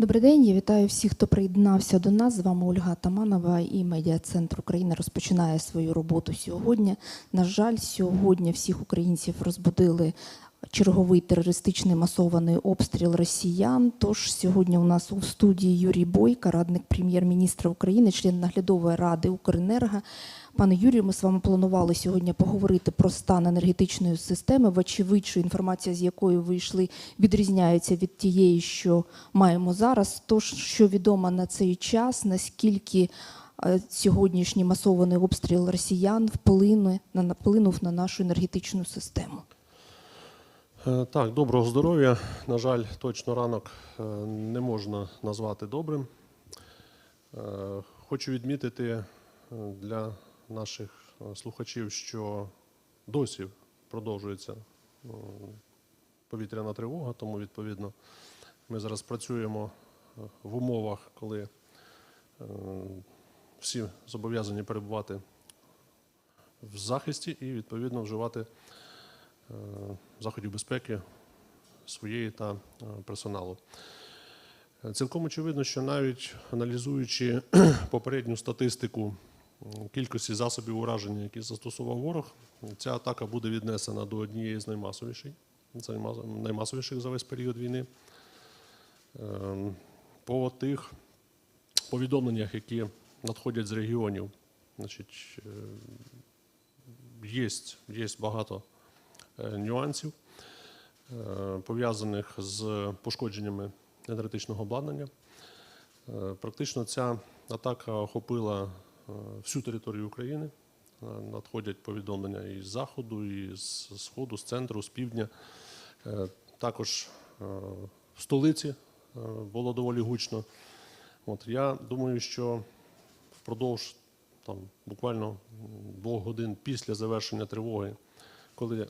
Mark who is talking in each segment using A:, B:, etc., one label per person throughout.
A: Добрий день, я вітаю всіх, хто приєднався до нас. З вами Ольга Таманова і Медіа Центр України розпочинає свою роботу сьогодні. На жаль, сьогодні всіх українців розбудили черговий терористичний масований обстріл росіян. Тож сьогодні у нас у студії Юрій Бойка, радник прем'єр-міністра України, член наглядової ради Укренерго. Пане Юрію, ми з вами планували сьогодні поговорити про стан енергетичної системи. Вочевидь, що інформація, з якою ви йшли, відрізняється від тієї, що маємо зараз. Тож, що відомо на цей час, наскільки е, сьогоднішній масований обстріл росіян вплине вплинув на нашу енергетичну систему?
B: Е, Так, доброго здоров'я. На жаль, точно ранок е, не можна назвати добрим. Хочу відмітити для наших е, слухачів, що досі продовжується е, повітряна тривога, тому відповідно ми зараз працюємо е, в умовах, коли всі зобов'язані перебувати в захисті і відповідно вживати заходів безпеки своєї та персоналу. Цілком очевидно, що навіть аналізуючи попередню статистику кількості засобів ураження, які застосував ворог, ця атака буде віднесена до однієї з наймасовіших, наймасовіших за весь період війни. Ем, По тих повідомленнях, які надходять з регіонів, значить, е, є, є багато е, нюансів, е, пов'язаних з пошкодженнями енергетичного обладнання. Практично ця атака охопила всю територію України. Е, Надходять повідомлення із заходу, і з сходу, з центру, з півдня. Е, Також е, в столиці е, було доволі гучно. От я думаю, що впродовж там буквально двох годин після завершення тривоги, коли е,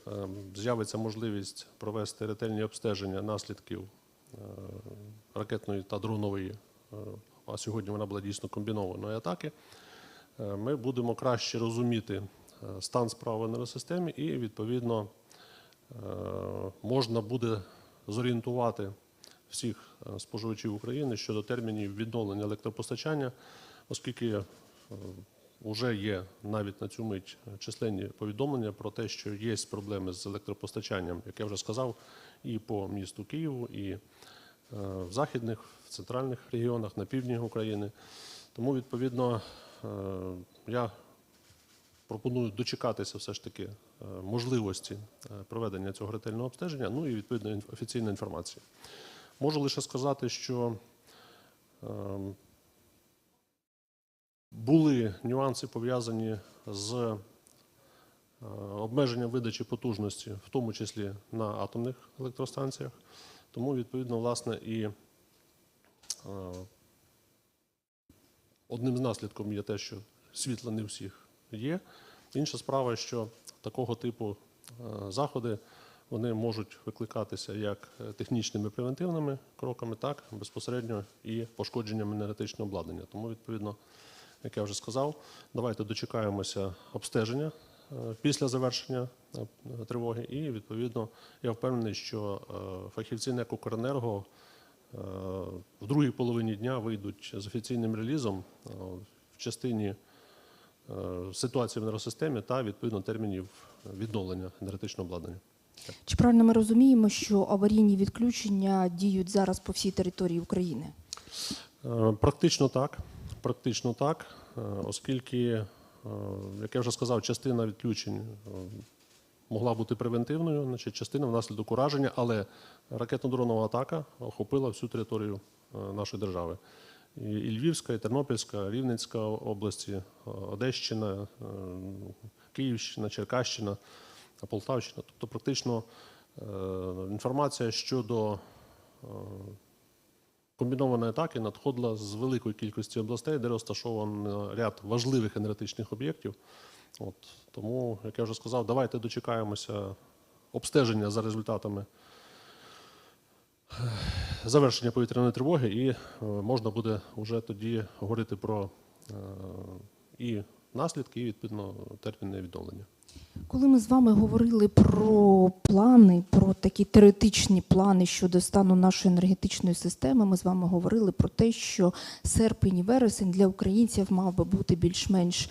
B: з'явиться можливість провести ретельні обстеження наслідків е, ракетної та дронової, е, а сьогодні вона була дійсно комбінованої атаки, е, ми будемо краще розуміти е, стан справи енергосистемі і відповідно е, можна буде зорієнтувати всіх е, споживачів України щодо термінів відновлення електропостачання, оскільки вже є навіть на цю мить численні повідомлення про те, що є проблеми з електропостачанням, як я вже сказав, і по місту Києву, і е, в західних, в центральних регіонах, на півдні України. Тому, відповідно, е, я пропоную дочекатися все ж таки е, можливості е, проведення цього ретельного обстеження, ну і відповідно інф- офіційної інформації. Можу лише сказати, що ем, були нюанси пов'язані з е, обмеженням видачі потужності, в тому числі на атомних електростанціях. Тому, відповідно, власне, і е, одним з наслідків є те, що світла не всіх є. Інша справа, що такого типу е, заходи вони можуть викликатися як е, технічними превентивними кроками, так безпосередньо і пошкодженням енергетичного обладнання. Тому, відповідно, як я вже сказав, давайте дочекаємося обстеження е, після завершення тривоги. І відповідно я впевнений, що фахівці НЕК «Укренерго» в другій половині дня вийдуть з офіційним релізом е, в частині е, ситуації в енергосистемі та відповідно термінів відновлення енергетичного обладнання.
A: Чи правильно ми розуміємо, що аварійні відключення діють зараз по всій території України?
B: Е, Практично так. Практично так, е, оскільки, е, як я вже сказав, частина відключень е, могла бути превентивною, значить, частина внаслідок ураження, але ракетно-дронова атака охопила всю територію е, нашої держави. І Львівська, і Тернопільська, і Рівненська області, е, Одещина, е, Київщина, Черкащина, Полтавщина. Тобто, практично інформація щодо комбінованої атаки надходила з великої кількості областей, де розташовано ряд важливих енергетичних об'єктів. От, тому, як я вже сказав, давайте дочекаємося обстеження за результатами е, завершення повітряної тривоги, і е, можна буде вже тоді говорити про е, і наслідки, і відповідно терміни відновлення.
A: Коли ми з вами говорили про плани, про такі теоретичні плани щодо стану нашої енергетичної системи, ми з вами говорили про те, що серпень і вересень для українців мав би бути більш-менш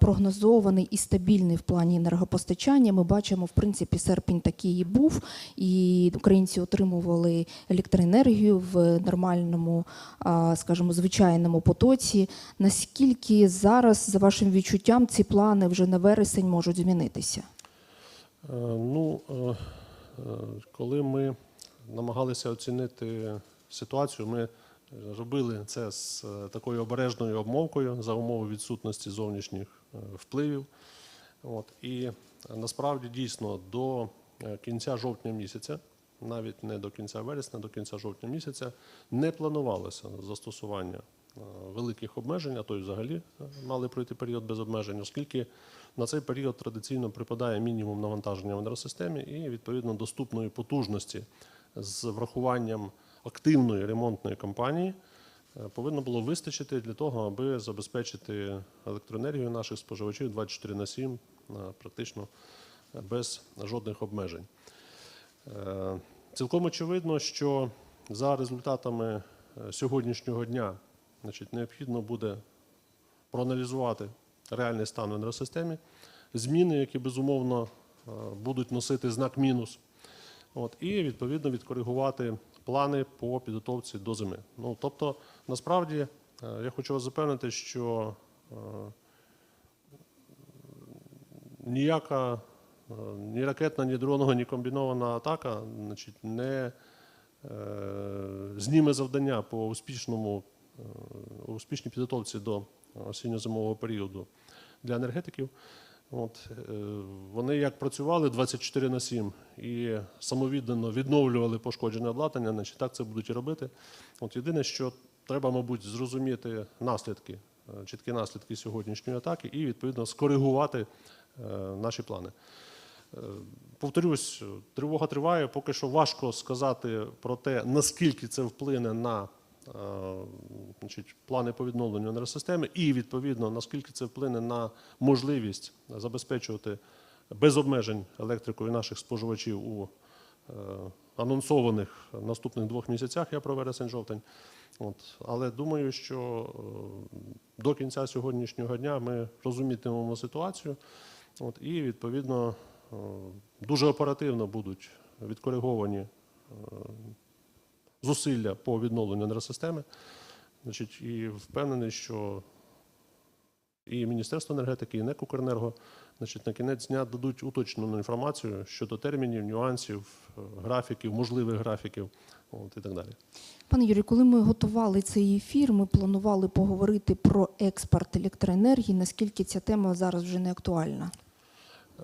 A: прогнозований і стабільний в плані енергопостачання. Ми бачимо, в принципі, серпень такий і був, і українці отримували електроенергію в нормальному, скажімо, звичайному потоці. Наскільки зараз, за вашим відчуттям, ці плани вже на вересень можуть змінитися?
B: Е, Ну, е, е, коли ми намагалися оцінити ситуацію, ми робили це з такою обережною обмовкою за умови відсутності зовнішніх впливів. От, і насправді дійсно до кінця жовтня місяця, навіть не до кінця вересня, до кінця жовтня місяця, не планувалося застосування великих обмежень, а то й взагалі е, мали пройти період без обмежень, оскільки на цей період традиційно припадає мінімум навантаження в енергосистемі і відповідно доступної потужності з врахуванням активної ремонтної кампанії е, повинно було вистачити для того, аби забезпечити електроенергію наших споживачів 24 на 7 е, практично е, без жодних обмежень. Е, Цілком очевидно, що за результатами е, сьогоднішнього дня значить, необхідно буде проаналізувати реальний стан в енергосистемі, зміни, які безумовно е, будуть носити знак мінус, от, і відповідно відкоригувати плани по підготовці до зими. Ну, тобто, насправді, е, я хочу вас запевнити, що е, ніяка ні ракетна, ні дронова, ні комбінована атака значить, не е, зніме завдання по успішному, е, успішній підготовці до осінньо-зимового періоду для енергетиків. От, е, вони як працювали 24 на 7 і самовіддано відновлювали пошкоджене обладнання, значить так це будуть і робити. От єдине, що треба, мабуть, зрозуміти наслідки, е, чіткі наслідки сьогоднішньої атаки і відповідно скоригувати е, наші плани. Е, Повторюсь, тривога триває. Поки що важко сказати про те, наскільки це вплине на е, значить, плани по відновленню енергосистеми, і відповідно наскільки це вплине на можливість забезпечувати без обмежень електрикою наших споживачів у е, анонсованих наступних двох місяцях, я про вересень-жовтень. Але думаю, що е, до кінця сьогоднішнього дня ми розумітимемо ситуацію. От, і відповідно е, дуже оперативно будуть відкориговані е, зусилля по відновленню енергосистеми. Значить, і впевнений, що і Міністерство енергетики, і НЕК «Укренерго значить, на кінець дня дадуть уточнену інформацію щодо термінів, нюансів, графіків, можливих графіків от, і так далі.
A: Пане Юрію, коли ми готували цей ефір, ми планували поговорити про експорт електроенергії. Наскільки ця тема зараз вже не актуальна?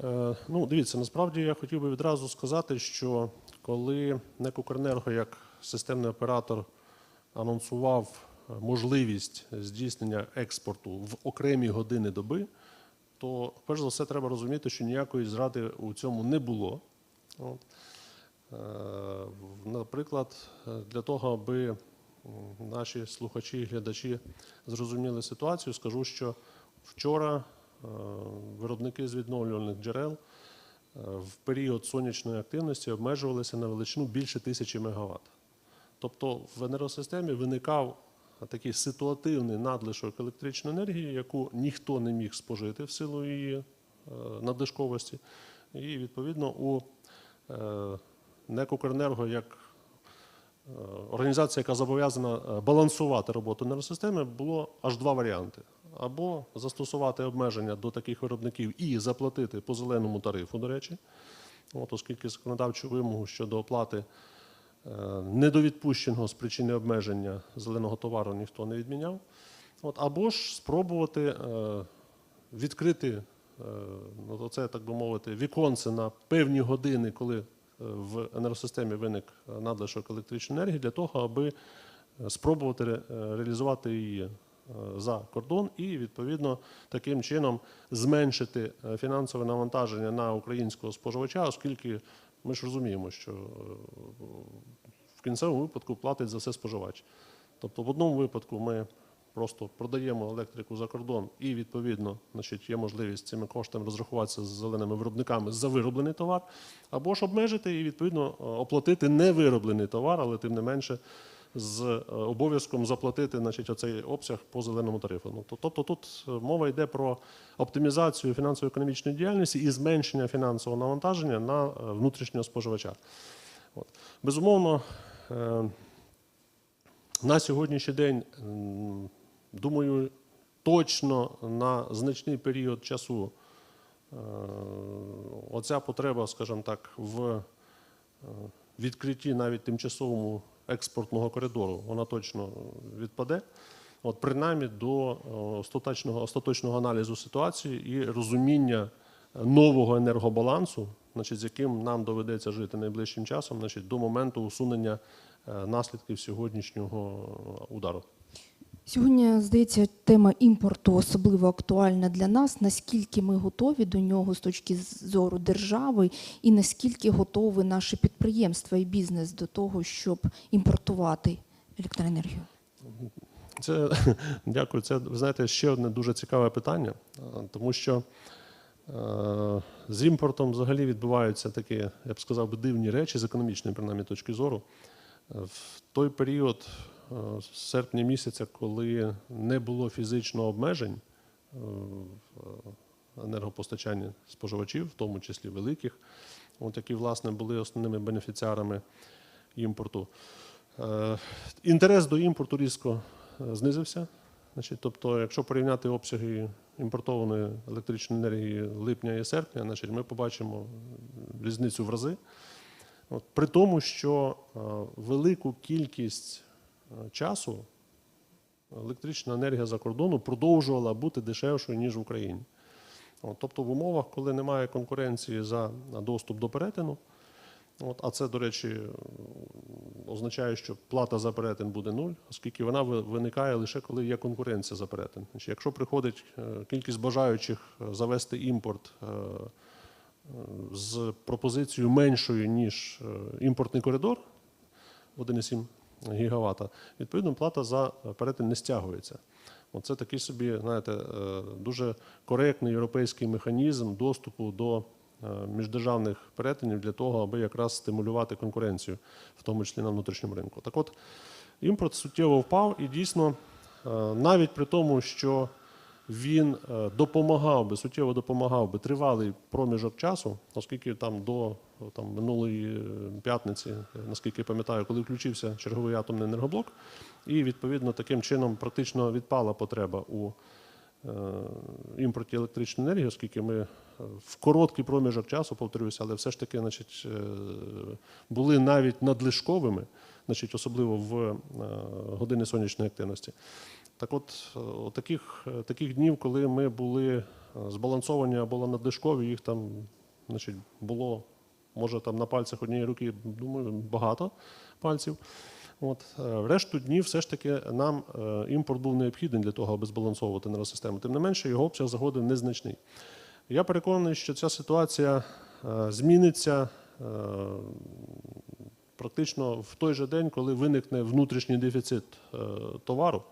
B: Е, Ну, дивіться, насправді я хотів би відразу сказати, що коли НЕК «Укренерго» як системний оператор анонсував можливість здійснення експорту в окремі години доби, то перш за все треба розуміти, що ніякої зради у цьому не було. От. Е, Наприклад, для того, аби наші слухачі і глядачі зрозуміли ситуацію, скажу, що вчора е, виробники з відновлювальних джерел е, в період сонячної активності обмежувалися на величину більше тисячі мегаватт. Тобто в енергосистемі виникав такий ситуативний надлишок електричної енергії, яку ніхто не міг спожити в силу її е, надлишковості. І відповідно у е, НЕК «Укренерго» як е, організація, яка зобов'язана балансувати роботу енергосистеми, було аж два варіанти: або застосувати обмеження до таких виробників і заплатити по зеленому тарифу, до речі, от, оскільки законодавчу вимогу щодо оплати недовідпущеного з причини обмеження зеленого товару ніхто не відміняв. От, або ж спробувати е, відкрити е, ну, це, так би мовити, віконце на певні години, коли е, в енергосистемі виник е, надлишок електричної енергії, для того, аби е, спробувати е, реалізувати її е, за кордон і відповідно таким чином зменшити е, фінансове навантаження на українського споживача, оскільки ми ж розуміємо, що е, в кінцевому випадку платить за все споживач. Тобто, в одному випадку ми просто продаємо електрику за кордон, і відповідно, значить, є можливість цими коштами розрахуватися з зеленими виробниками за вироблений товар, або ж обмежити і відповідно е, оплатити невироблений товар, але тим не менше з е, обов'язком заплатити значить, оцей обсяг по зеленому тарифу. Ну, тобто тут е, мова йде про оптимізацію фінансово-економічної діяльності і зменшення фінансового навантаження на е, внутрішнього споживача. От. Безумовно, на сьогоднішній день, думаю, точно на значний період часу оця потреба, скажімо так, в відкритті навіть тимчасовому експортного коридору, вона точно відпаде. От принаймні до остаточного, остаточного аналізу ситуації і розуміння нового енергобалансу, значить, з яким нам доведеться жити найближчим часом, значить, до моменту усунення е, наслідків сьогоднішнього удару.
A: Сьогодні, здається, тема імпорту особливо актуальна для нас. Наскільки ми готові до нього з точки зору держави, і наскільки готові наші підприємства і бізнес до того, щоб імпортувати електроенергію?
B: Це дякую. Це ви знаєте ще одне дуже цікаве питання, тому що е, з імпортом взагалі відбуваються такі, я б сказав, дивні речі з економічної принаймні точки зору. Е, В той період з серпня місяця, коли не було фізичного обмежень е, в енергопостачанні споживачів, в тому числі великих, от які власне були основними бенефіціарами імпорту. Е, Інтерес до імпорту різко е, знизився. Значить, тобто, якщо порівняти обсяги імпортованої електричної енергії липня і серпня, значить, ми побачимо е, різницю в рази. От, при тому, що е, велику кількість е, часу електрична енергія за кордону продовжувала бути дешевшою, ніж в Україні. От, тобто в умовах, коли немає конкуренції за доступ до перетину, От, а це, до речі, означає, що плата за перетин буде нуль, оскільки вона виникає лише коли є конкуренція за перетин. Значить, якщо приходить е, кількість бажаючих е, завести імпорт е, з пропозицією меншою, ніж імпортний коридор 1,7 гігавата, відповідно, плата за перетин не стягується. Оце такий собі, знаєте, е, дуже коректний європейський механізм доступу до е, міждержавних перетинів для того, аби якраз стимулювати конкуренцію, в тому числі на внутрішньому ринку. Так от, імпорт суттєво впав і дійсно, е, навіть при тому, що він допомагав би, суттєво допомагав би тривалий проміжок часу, оскільки там до там, минулої е, п'ятниці, наскільки пам'ятаю, коли включився черговий атомний енергоблок, і відповідно таким чином практично відпала потреба у е, імпорті електричної енергії, оскільки ми е, в короткий проміжок часу, повторюся, але все ж таки значить, були навіть надлишковими, значить, особливо в години сонячної активності. Так от, от таких, таких днів, коли ми були збалансовані або надлишкові, їх там значить, було, може, там на пальцях однієї руки, думаю, багато пальців. От, е, решту днів все ж таки нам е, імпорт був необхідний для того, аби збалансовувати енергосистему. Тим не менше, його обсяг заходив незначний. Я переконаний, що ця ситуація е, зміниться практично в той же день, коли виникне внутрішній дефіцит товару,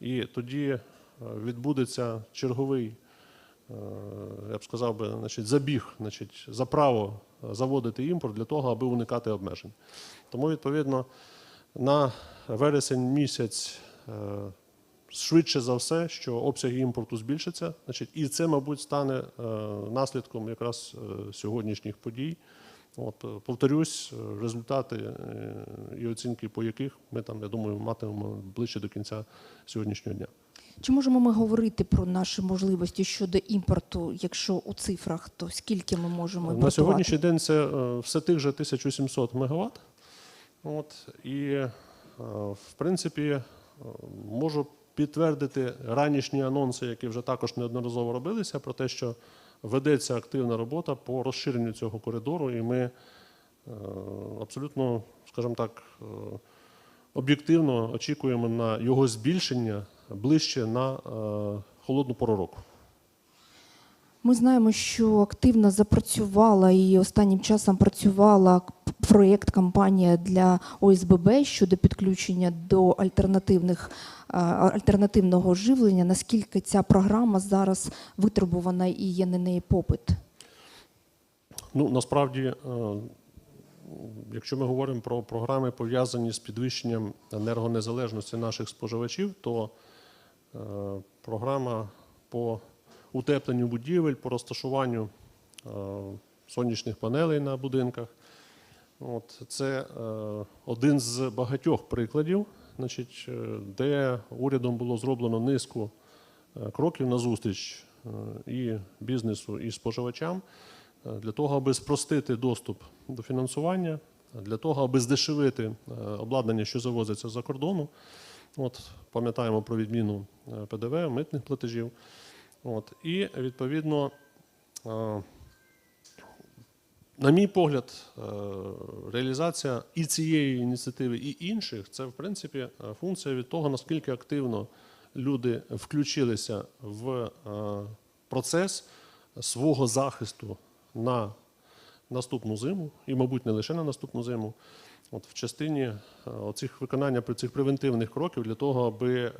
B: і тоді відбудеться черговий, я б сказав би, значить, забіг значить, за право заводити імпорт для того, аби уникати обмежень. Тому, відповідно, на вересень місяць е, швидше за все, що обсяги імпорту збільшаться, значить, і це, мабуть, стане е, наслідком якраз е, сьогоднішніх подій. От, повторюсь, результати і оцінки, по яких ми там, я думаю, матимемо ближче до кінця сьогоднішнього дня.
A: Чи можемо ми говорити про наші можливості щодо імпорту, якщо у цифрах, то скільки ми можемо
B: На сьогоднішній день це е, все тих же 1700 мегаватт. От, і, е, в принципі, е, можу підтвердити ранішні анонси, які вже також неодноразово робилися, про те, що ведеться активна робота по розширенню цього коридору, і ми абсолютно, скажімо так, об'єктивно очікуємо на його збільшення ближче на е, холодну пору року.
A: Ми знаємо, що активно запрацювала і останнім часом працювала проєкт кампанія для ОСББ щодо підключення до альтернативних альтернативного живлення. Наскільки ця програма зараз витребувана і є на неї попит?
B: Ну, насправді, е, якщо ми говоримо про програми, пов'язані з підвищенням енергонезалежності наших споживачів, то е, програма по утепленню будівель, по розташуванню е, сонячних панелей на будинках. От, це е, один з багатьох прикладів, значить, е, де урядом було зроблено низку е, кроків назустріч е, і бізнесу, і споживачам е, для того, аби спростити доступ до фінансування, для того, аби здешевити е, обладнання, що завозиться за кордону. От, пам'ятаємо про відміну е, ПДВ, митних платежів. От, і відповідно. е, на мій погляд, е, реалізація і цієї ініціативи, і інших це в принципі функція від того, наскільки активно люди включилися в процес свого захисту на наступну зиму, і, мабуть, не лише на наступну зиму. От в частині е, оцих виконання цих превентивних кроків для того, аби е,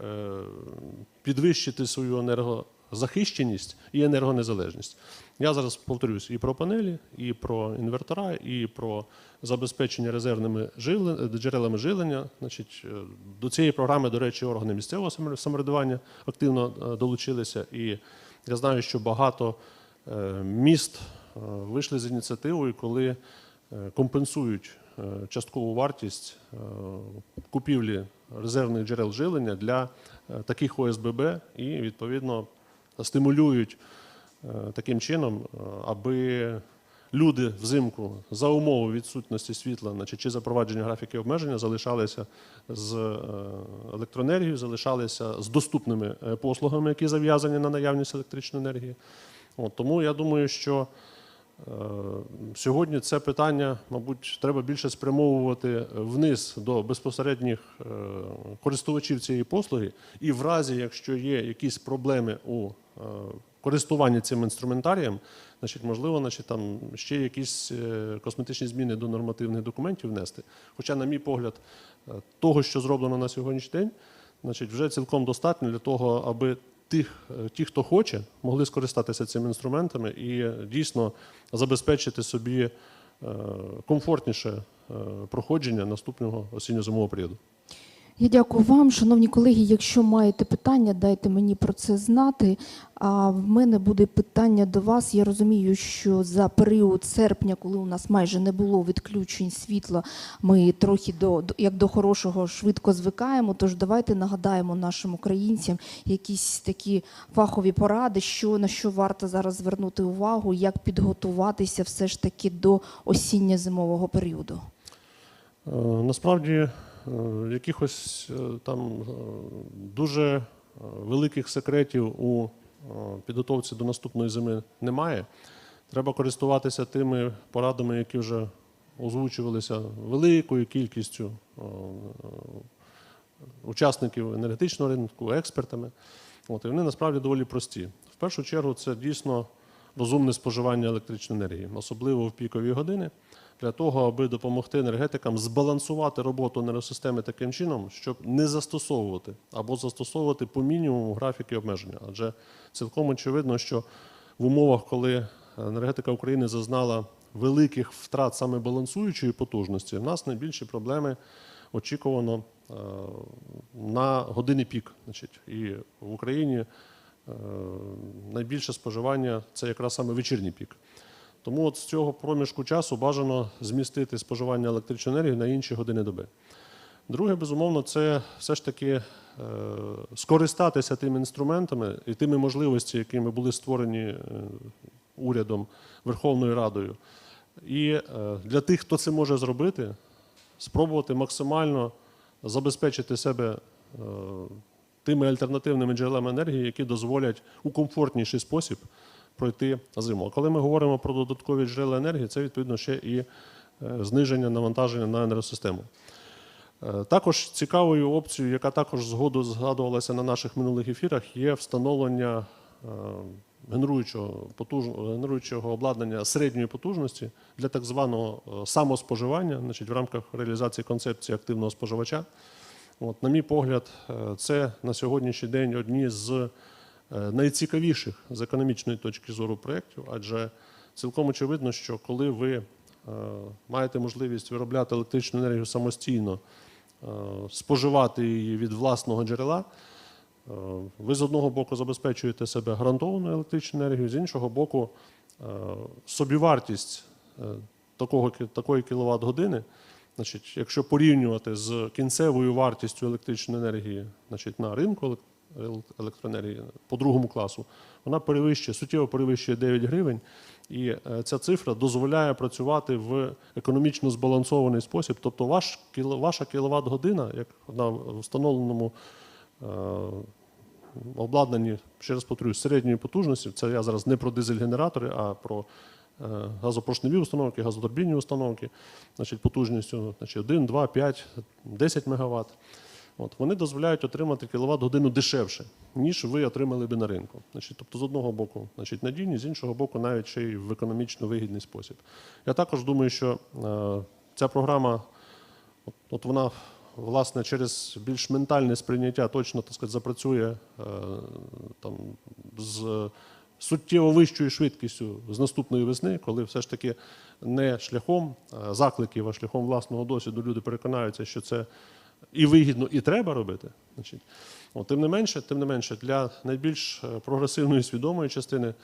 B: підвищити свою енергозахищеність і енергонезалежність. Я зараз повторюсь і про панелі, і про інвертора, і про забезпечення резервними джерелами жилення. Значить, е, до цієї програми, до речі, органи місцевого самоврядування активно долучилися. І я знаю, що багато міст вийшли з ініціативою, коли компенсують е, часткову вартість е, купівлі резервних джерел жилення для е, таких ОСББ і відповідно стимулюють е, таким чином, е, аби люди взимку за умови відсутності світла, значить, чи запровадження графіки обмеження залишалися з е, електроенергією, залишалися з доступними е, послугами, які зав'язані на наявність електричної енергії. От, тому я думаю, що Е, Сьогодні це питання, мабуть, треба більше спрямовувати вниз до безпосередніх е, користувачів цієї послуги, і в разі, якщо є якісь проблеми у е, користуванні цим інструментарієм, значить, можливо, значить, там ще якісь е, косметичні зміни до нормативних документів внести. Хоча, на мій погляд, того, що зроблено на сьогоднішній день, значить, вже цілком достатньо для того, аби тих, е, ті, хто хоче, могли скористатися цими інструментами і е, дійсно забезпечити собі е, комфортніше проходження наступного осінньо-зимового періоду.
A: Я дякую вам, шановні колеги. Якщо маєте питання, дайте мені про це знати. А в мене буде питання до вас. Я розумію, що за період серпня, коли у нас майже не було відключень світла, ми трохи до як до хорошого швидко звикаємо. Тож давайте нагадаємо нашим українцям якісь такі фахові поради, що на що варто зараз звернути увагу, як підготуватися все ж таки до осінньо-зимового періоду.
B: Е, Насправді якихось е, там е, дуже е, великих секретів у е, підготовці до наступної зими немає. Треба користуватися тими порадами, які вже озвучувалися великою кількістю е, учасників енергетичного ринку, експертами. От, і вони насправді доволі прості. В першу чергу, це дійсно розумне споживання електричної енергії, особливо в пікові години, для того, аби допомогти енергетикам збалансувати роботу енергосистеми таким чином, щоб не застосовувати або застосовувати по мінімуму графіки обмеження. Адже цілком очевидно, що в умовах, коли енергетика України зазнала великих втрат саме балансуючої потужності, в нас найбільші проблеми очікувано е, на години пік. Значить, і в Україні е, найбільше споживання це якраз саме вечірній пік. Тому от з цього проміжку часу бажано змістити споживання електричної енергії на інші години доби. Друге, безумовно, це все ж таки е, скористатися тими інструментами і тими можливостями, якими були створені е, урядом, Верховною Радою. І е, для тих, хто це може зробити, спробувати максимально забезпечити себе тими альтернативними джерелами енергії, які дозволять у комфортніший спосіб пройти зиму. А коли ми говоримо про додаткові джерела енергії, це відповідно ще і е, зниження навантаження на енергосистему. Е, Також цікавою опцією, яка також згоду згадувалася на наших минулих ефірах, є встановлення е, генеруючого, генеруючого обладнання середньої потужності для так званого самоспоживання, значить, в рамках реалізації концепції активного споживача. От, на мій погляд, це на сьогоднішній день одні з найцікавіших з економічної точки зору проєктів, адже цілком очевидно, що коли ви е, маєте можливість виробляти електричну енергію самостійно, е, споживати її від власного джерела, е, ви з одного боку забезпечуєте себе гарантованою електричною енергією, з іншого боку, е, собівартість е, такого, такої кіловат години, значить, якщо порівнювати з кінцевою вартістю електричної енергії значить, на ринку електроенергії по другому класу, вона перевищує, суттєво перевищує 9 гривень. І е, ця цифра дозволяє працювати в економічно збалансований спосіб. Тобто ваш, ваша кіловат-година, як на встановленому е, обладнані, ще раз повторюю, середньої потужності. Це я зараз не про дизель-генератори, а про е, газопоршневі установки, газотурбінні установки, значить, потужністю значить, 1, 2, 5, 10 МВт. От, вони дозволяють отримати кіловат-годину дешевше, ніж ви отримали би на ринку. Значить, тобто, з одного боку, значить, надійні, з іншого боку, навіть ще й в економічно вигідний спосіб. Я також думаю, що е, ця програма От, от вона, власне, через більш ментальне сприйняття точно так сказати, запрацює е, там, з суттєво вищою швидкістю з наступної весни, коли все ж таки не шляхом е, закликів, а шляхом власного досвіду люди переконаються, що це і вигідно, і треба робити. Значить, от, тим не менше, тим не менше, для найбільш е, прогресивної свідомої частини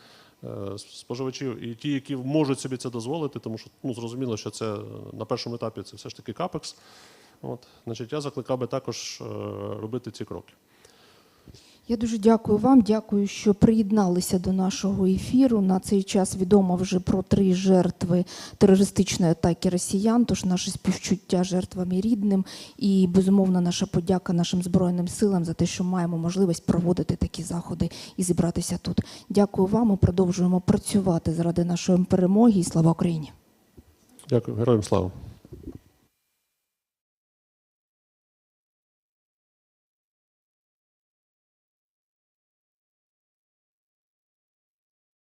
B: е, споживачів і ті, які можуть собі це дозволити, тому що ну, зрозуміло, що це е, на першому етапі це все ж таки капекс. От, значить, я закликав би також робити ці кроки.
A: Я дуже дякую вам. Дякую, що приєдналися до нашого ефіру. На цей час відомо вже про три жертви терористичної атаки росіян. Тож наше співчуття жертвам і рідним. І безумовно наша подяка нашим збройним силам за те, що маємо можливість проводити такі заходи і зібратися тут. Дякую вам. Ми продовжуємо працювати заради нашої перемоги і слава Україні.
B: Дякую, героям слава.